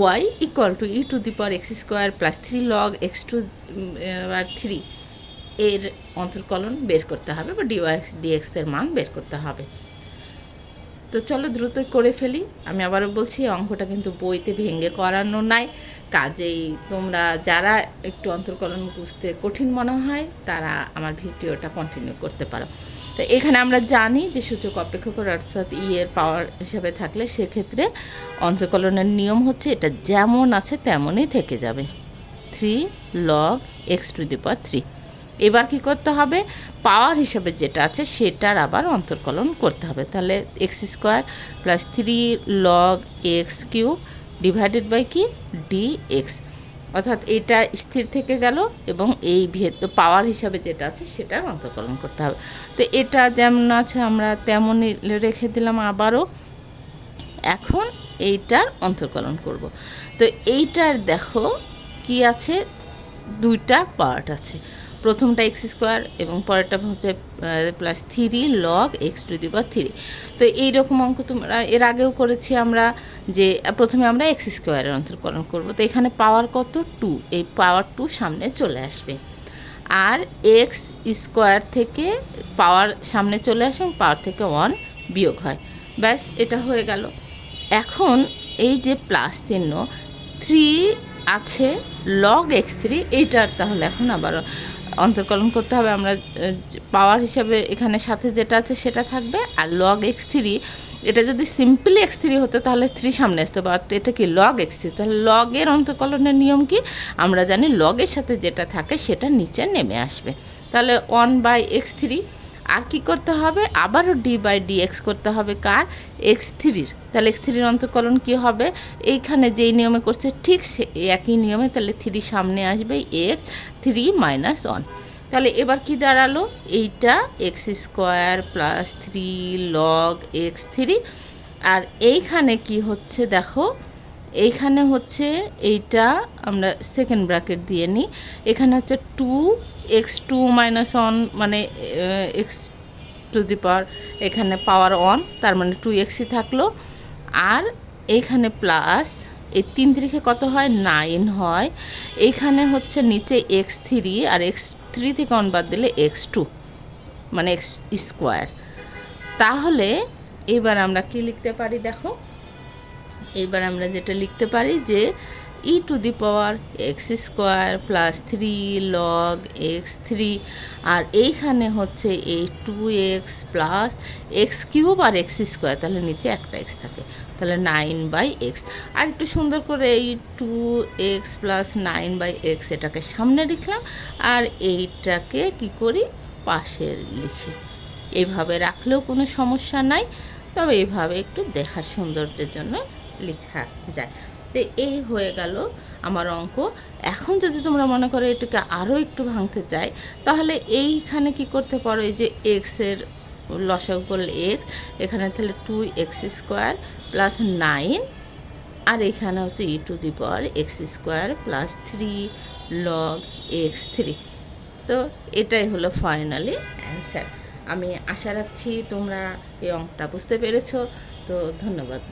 Y equal to E to the power X square plus three log X two R three এর অন্তর্কলন বের করতে হবে বা ডিওয়াইক্স ডিএক্স এর মান বের করতে হবে। তো চলো দ্রুত করে ফেলি। আমি আবারও বলছি অঙ্কটা কিন্তু বইতে ভেঙে করানো নাই। কাজেই তোমরা যারা একটু অন্তর্কলন বুঝতে কঠিন মনে হয়, তারা আমার ভিডিওটা কন্টিনিউ করতে পারো। তো এখানে আমরা জানি যে সূচক অপেক্ষকের অর্থাৎ ই এর পাওয়ার হিসাবে থাকলে সেক্ষেত্রে অন্তর্কলনের নিয়ম হচ্ছে এটা যেমন আছে তেমনই থেকে যাবে। Three log X to the power three এবার কি করতে হবে? পাওয়ার হিসাবে যেটা আছে সেটার আবার অন্তর্কলন করতে হবে। তাহলে X square plus three log X cube divided by কি? ডি এক্স অর্থাৎ এটা স্থির থেকে গেল এবং এই ভেদ পাওয়ার হিসাবে যেটা আছে সেটার অন্তর্কলন করতে হবে। তো এটা যেমন আছে আমরা তেমনই রেখে দিলাম আবারও। এখন এইটার অন্তর্কলন করব। তো এইটার দেখো কি আছে? দুইটা পার্ট আছে। প্রথমটা এক্স স্কোয়ার এবং পরেরটা হচ্ছে plus three log X to the বা থ্রি তো এইরকম অঙ্ক তোমরা, এর আগেও করেছি আমরা যে, প্রথমে আমরা এক্স স্কোয়ারের অন্তর্করণ করব। তো এখানে পাওয়ার কত? টু এই পাওয়ার টু সামনে চলে আসবে। আর এক্স স্কোয়ার থেকে পাওয়ার সামনে চলে আসে এবং পাওয়ার থেকে ওয়ান বিয়োগ হয়। ব্যাস, এটা হয়ে গেল। এখন এই যে প্লাস চিহ্ন থ্রি আছে লগ এক্স থ্রি এইটার তাহলে এখন আবার অন্তর্কলন করতে হবে। আমরা পাওয়ার হিসাবে এখানে সাথে যেটা আছে সেটা থাকবে। আর লগ এক্স থ্রি এটা যদি সিম্পলি এক্স থ্রি হতো তাহলে থ্রি সামনে আসতে। বাট এটা কি লগ এক্স থ্রি তাহলে লগের অন্তর্কলনের নিয়ম কি? আমরা জানি লগের সাথে যেটা থাকে সেটা নিচে নেমে আসবে। তাহলে ওয়ান বাই এক্স থ্রি আর কি করতে হবে? আবারও ডি বাই ডি এক্স করতে হবে কার? এক্স থ্রির তাহলে থ্রির অন্তর্কলন কী হবে? এইখানে যেই নিয়মে করছে ঠিক সে একই নিয়মে তাহলে থ্রি সামনে আসবে এক্স থ্রি মাইনাস ওয়ান তাহলে এবার কি দাঁড়াল? এইটা X square plus three log X three আর এইখানে কি হচ্ছে দেখো? এইখানে হচ্ছে এইটা আমরা সেকেন্ড ব্র্যাকেট দিয়ে নিই। এখানে হচ্ছে two x two minus one মানে এক্স টু দি পাওয়ার এখানে পাওয়ার ওয়ান তার মানে টু এক্সই থাকল। আর এইখানে প্লাস এই তিন তারিখে কত হয়? নাইন হয়। এইখানে হচ্ছে নিচে এক্স থ্রি আর এক্স থ্রি থেকে অন বাদ দিলে এক্স টু মানে এক্স স্কোয়ার তাহলে এবার আমরা কি লিখতে পারি দেখো? এবার আমরা যেটা লিখতে পারি যে e to the power x square plus three log x three আর এইখানে হচ্ছে এই two x plus x cube আর এক্স স্কোয়ার তাহলে নিচে একটা এক্স থাকে, তাহলে নাইন বাই এক্স আর একটু সুন্দর করে এই two x plus nine by x এটাকে সামনে লিখলাম, আর এইটাকে কি করি পাশে লিখি। এইভাবে রাখলেও কোনো সমস্যা নাই, তবে এইভাবে একটু দেখার সৌন্দর্যের জন্য লেখা যায়। তো এই হয়ে গেল আমার অঙ্ক। এখন যদি তোমরা মনে করো এটাকে আরও একটু ভাঙতে চাই, তাহলে এইখানে কি করতে পারো? এই যে এক্সের লসক করলে এক্স এখানে তাহলে two x square plus nine আর এখানে হচ্ছে e to the power x square plus three log x three তো এটাই হলো ফাইনালি অ্যান্সার আমি আশা রাখছি তোমরা এই অঙ্কটা বুঝতে পেরেছ। তো ধন্যবাদ।